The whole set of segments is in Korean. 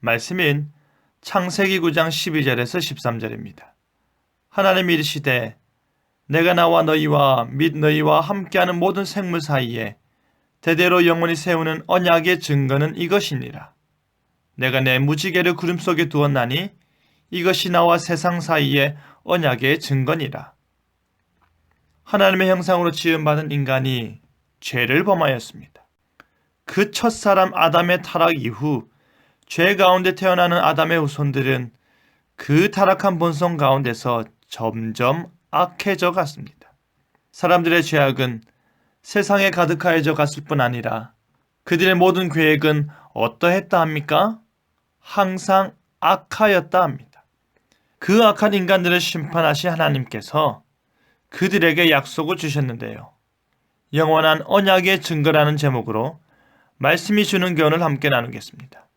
말씀인 창세기 9장 12절에서 13절입니다. 하나님이 이르시되 내가 나와 너희와 및 너희와 함께하는 모든 생물 사이에 대대로 영원히 세우는 언약의 증거는 이것이니라. 내가 내 무지개를 구름 속에 두었나니 이것이 나와 세상 사이에 언약의 증거니라. 하나님의 형상으로 지음받은 인간이 죄를 범하였습니다. 그 첫사람 아담의 타락 이후 죄 가운데 태어나는 아담의 후손들은 그 타락한 본성 가운데서 점점 악해져 갔습니다. 사람들의 죄악은 세상에 가득하여져 갔을 뿐 아니라 그들의 모든 계획은 어떠했다 합니까? 항상 악하였다 합니다. 그 악한 인간들을 심판하신 하나님께서 그들에게 약속을 주셨는데요. 영원한 언약의 증거라는 제목으로 말씀이 주는 교훈을 함께 나누겠습니다.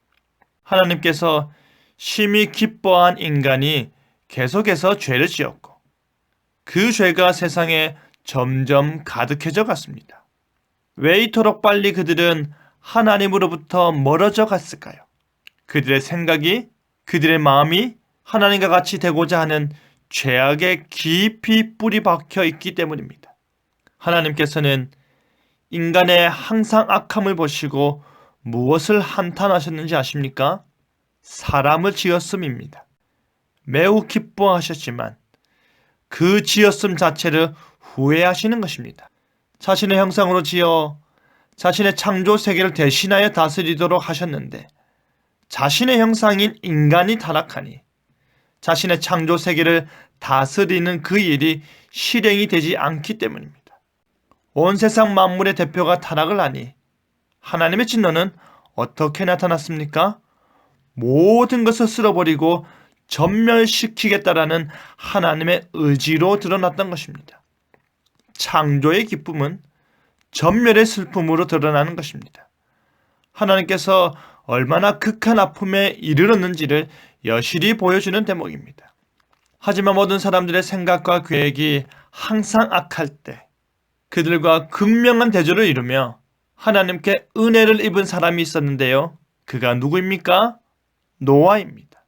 하나님께서 심히 기뻐한 인간이 계속해서 죄를 지었고 그 죄가 세상에 점점 가득해져 갔습니다. 왜 이토록 빨리 그들은 하나님으로부터 멀어져 갔을까요? 그들의 생각이, 그들의 마음이 하나님과 같이 되고자 하는 죄악에 깊이 뿌리 박혀 있기 때문입니다. 하나님께서는 인간의 항상 악함을 보시고 무엇을 한탄하셨는지 아십니까? 사람을 지었음입니다. 매우 기뻐하셨지만 그 지었음 자체를 후회하시는 것입니다. 자신의 형상으로 지어 자신의 창조 세계를 대신하여 다스리도록 하셨는데 자신의 형상인 인간이 타락하니 자신의 창조 세계를 다스리는 그 일이 실행이 되지 않기 때문입니다. 온 세상 만물의 대표가 타락을 하니 하나님의 진노는 어떻게 나타났습니까? 모든 것을 쓸어버리고 전멸시키겠다라는 하나님의 의지로 드러났던 것입니다. 창조의 기쁨은 전멸의 슬픔으로 드러나는 것입니다. 하나님께서 얼마나 극한 아픔에 이르렀는지를 여실히 보여주는 대목입니다. 하지만 모든 사람들의 생각과 계획이 항상 악할 때 그들과 극명한 대조를 이루며 하나님께 은혜를 입은 사람이 있었는데요. 그가 누구입니까? 노아입니다.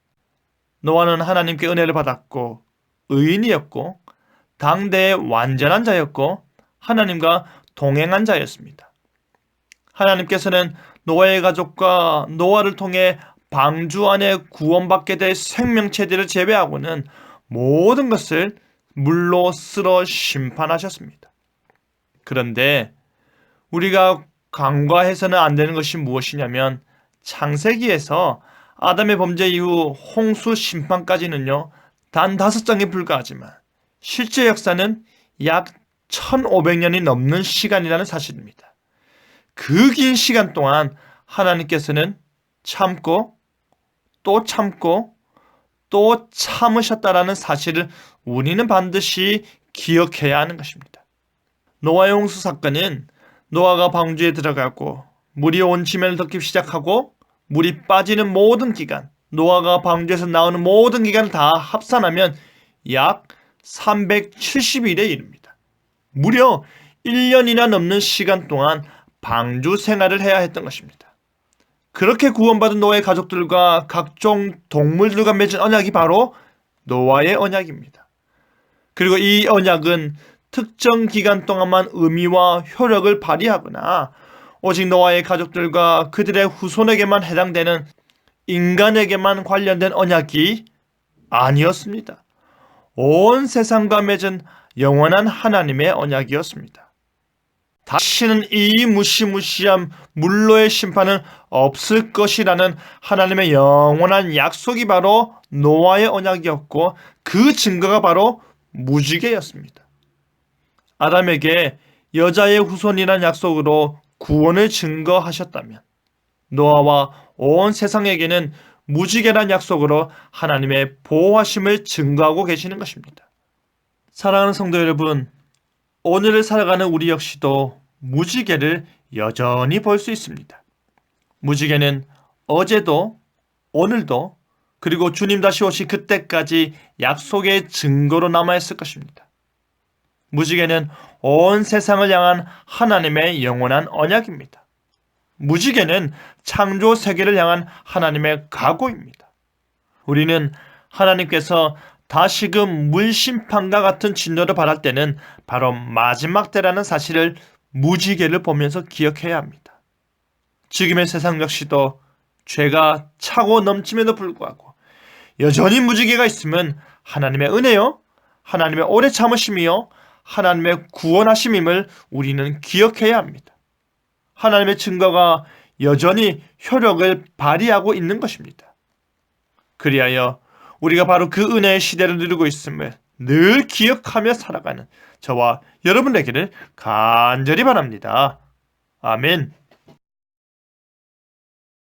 노아는 하나님께 은혜를 받았고 의인이었고 당대의 완전한 자였고 하나님과 동행한 자였습니다. 하나님께서는 노아의 가족과 노아를 통해 방주 안에 구원받게 될 생명체들을 제외하고는 모든 것을 물로 쓸어 심판하셨습니다. 그런데 우리가 간과해서는 안 되는 것이 무엇이냐면 창세기에서 아담의 범죄 이후 홍수 심판까지는요, 단 다섯 장에 불과하지만 실제 역사는 약 1500년이 넘는 시간이라는 사실입니다. 그 긴 시간 동안 하나님께서는 참고 또 참고 또 참으셨다라는 사실을 우리는 반드시 기억해야 하는 것입니다. 노아의 홍수 사건은 노아가 방주에 들어가고 물이 온 지면을 덮기 시작하고 물이 빠지는 모든 기간, 노아가 방주에서 나오는 모든 기간을 다 합산하면 약 370일에 이릅니다. 무려 1년이나 넘는 시간 동안 방주 생활을 해야 했던 것입니다. 그렇게 구원받은 노아의 가족들과 각종 동물들과 맺은 언약이 바로 노아의 언약입니다. 그리고 이 언약은 특정 기간 동안만 의미와 효력을 발휘하거나 오직 노아의 가족들과 그들의 후손에게만 해당되는 인간에게만 관련된 언약이 아니었습니다. 온 세상과 맺은 영원한 하나님의 언약이었습니다. 다시는 이 무시무시한 물로의 심판은 없을 것이라는 하나님의 영원한 약속이 바로 노아의 언약이었고 그 증거가 바로 무지개였습니다. 아담에게 여자의 후손이란 약속으로 구원을 증거하셨다면 노아와 온 세상에게는 무지개란 약속으로 하나님의 보호하심을 증거하고 계시는 것입니다. 사랑하는 성도 여러분, 오늘을 살아가는 우리 역시도 무지개를 여전히 볼 수 있습니다. 무지개는 어제도 오늘도 그리고 주님 다시 오시 그때까지 약속의 증거로 남아 있을 것입니다. 무지개는 온 세상을 향한 하나님의 영원한 언약입니다. 무지개는 창조 세계를 향한 하나님의 각오입니다. 우리는 하나님께서 다시금 물심판과 같은 진노를 받을 때는 바로 마지막 때라는 사실을 무지개를 보면서 기억해야 합니다. 지금의 세상 역시도 죄가 차고 넘침에도 불구하고 여전히 무지개가 있으면 하나님의 은혜요, 하나님의 오래 참으심이요, 하나님의 구원하심임을 우리는 기억해야 합니다. 하나님의 증거가 여전히 효력을 발휘하고 있는 것입니다. 그리하여 우리가 바로 그 은혜의 시대를 누리고 있음을 늘 기억하며 살아가는 저와 여러분 되기를 간절히 바랍니다. 아멘.